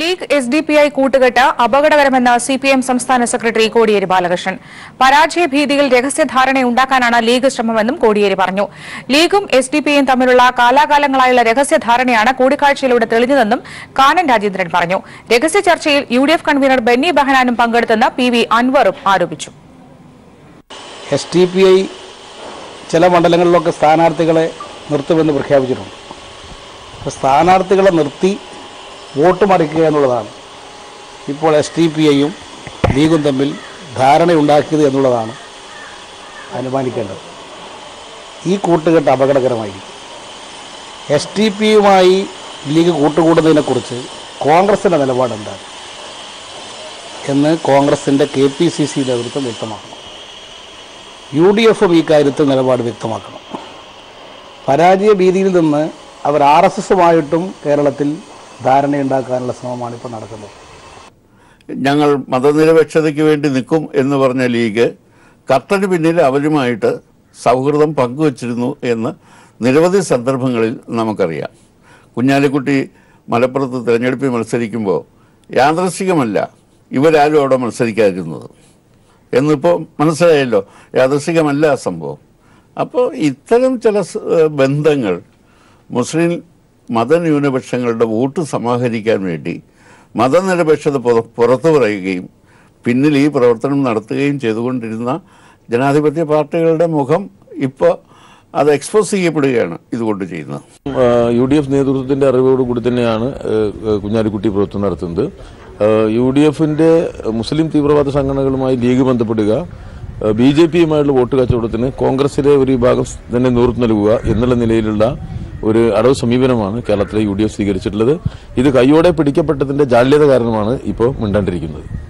League S D P I കൂട്ടുകെട്ട് അപകടകരമെന്ന് C P M സംസ്ഥാന സെക്രട്ടറി കോടിയേരി ബാലകൃഷ്ണൻ. പരാജയ ഭീതിയിൽ രഹസ്യധാരണയുണ്ടാക്കാനാണ് ലീഗ് ശ്രമമെന്നും കോടിയേരി പറഞ്ഞു. ലീഗും എസ് ഡി പി ഐയും തമ്മിലുള്ള കാലാകാലങ്ങളായുള്ള രഹസ്യധാരണയാണ് കൂടിക്കാഴ്ചയിലൂടെ തെളിഞ്ഞതെന്നും കാനൻ രാജേന്ദ്രൻ പറഞ്ഞു. രഹസ്യ ചർച്ചയിൽ U D F convener Benny ബെഹനാനും പങ്കെടുത്തെന്ന് പി വി അൻവറും ആരോപിച്ചു. എസ് ഡി പി ഐ ചില മണ്ഡലങ്ങളിലൊക്കെ സ്ഥാനാർത്ഥികളെ നിർത്തുമെന്ന് പ്രഖ്യാപിച്ചിട്ടുണ്ട്. സ്ഥാനാർത്ഥികളെ നിർത്തി വോട്ട് മറിക്കുക എന്നുള്ളതാണ്. ഇപ്പോൾ എസ് ഡി പി ഐയും ലീഗും തമ്മിൽ ധാരണയുണ്ടാക്കിയത് എന്നുള്ളതാണ് അനുമാനിക്കേണ്ടത്. ഈ കൂട്ടുകെട്ട് അപകടകരമായിരിക്കും. എസ് ടി പിയുമായി ലീഗ് കൂട്ടുകൂടുന്നതിനെക്കുറിച്ച് കോൺഗ്രസിന്റെ നിലപാട് എന്താണ് എന്ന് കോൺഗ്രസിന്റെ കെ പി സി സി നേതൃത്വം വ്യക്തമാക്കണം. യു ഡി എഫും ഈ കാര്യത്തിൽ നിലപാട് വ്യക്തമാക്കണം. പരാജയ ഭീതിയിൽ നിന്ന് അവർ ആർ എസ് എസുമായിട്ടും കേരളത്തിൽ ധാരണയുണ്ടാക്കാനുള്ള ശ്രമമാണ് ഇപ്പോൾ നടക്കുന്നത്. ഞങ്ങൾ മതനിരപേക്ഷതയ്ക്ക് വേണ്ടി നിൽക്കും എന്ന് പറഞ്ഞ ലീഗ് ഖത്തറിന് പിന്നിൽ അവരുമായിട്ട് സൗഹൃദം പങ്കുവച്ചിരുന്നു എന്ന് നിരവധി സന്ദർഭങ്ങളിൽ നമുക്കറിയാം. കുഞ്ഞാലിക്കുട്ടി മലപ്പുറത്ത് തിരഞ്ഞെടുപ്പിൽ മത്സരിക്കുമ്പോൾ യാദൃശികമല്ല ഇവരാരും അവിടെ മത്സരിക്കാതിരുന്നത്. എന്നിപ്പോൾ മനസ്സിലായല്ലോ യാദൃശികമല്ല ആ സംഭവം. അപ്പോൾ ഇത്തരം ചില ബന്ധങ്ങൾ മുസ്ലിം മതന്യൂനപക്ഷങ്ങളുടെ വോട്ട് സമാഹരിക്കാൻ വേണ്ടി മതനിരപേക്ഷത പുറ- പുറത്തു പറയുകയും പിന്നിൽ ഈ പ്രവർത്തനം നടത്തുകയും ചെയ്തുകൊണ്ടിരുന്ന ജനാധിപത്യ പാർട്ടികളുടെ മുഖം ഇപ്പോൾ അത് എക്സ്പോസ് ചെയ്യപ്പെടുകയാണ് ഇതുകൊണ്ട് ചെയ്യുന്നത്. യു ഡി എഫ് നേതൃത്വത്തിന്റെ അറിവോടുകൂടി തന്നെയാണ് കുഞ്ഞാലിക്കുട്ടി പ്രവർത്തനം നടത്തുന്നത്. യു ഡി എഫിന്റെ മുസ്ലിം തീവ്രവാദ സംഘടനകളുമായി ലീഗ് ബന്ധപ്പെടുക ബി ജെ പിയുമായുള്ള വോട്ട് കച്ചവടത്തിന് കോൺഗ്രസിലെ ഒരു വിഭാഗം തന്നെ നേതൃത്വം നൽകുക എന്നുള്ള നിലയിലുള്ള ഒരു അടവ് സമീപനമാണ് കേരളത്തിലെ യു സ്വീകരിച്ചിട്ടുള്ളത്. ഇത് കൈയോടെ പിടിക്കപ്പെട്ടതിന്റെ ജാള്യത കാരണമാണ് ഇപ്പോൾ മിണ്ടാണ്ടിരിക്കുന്നത്.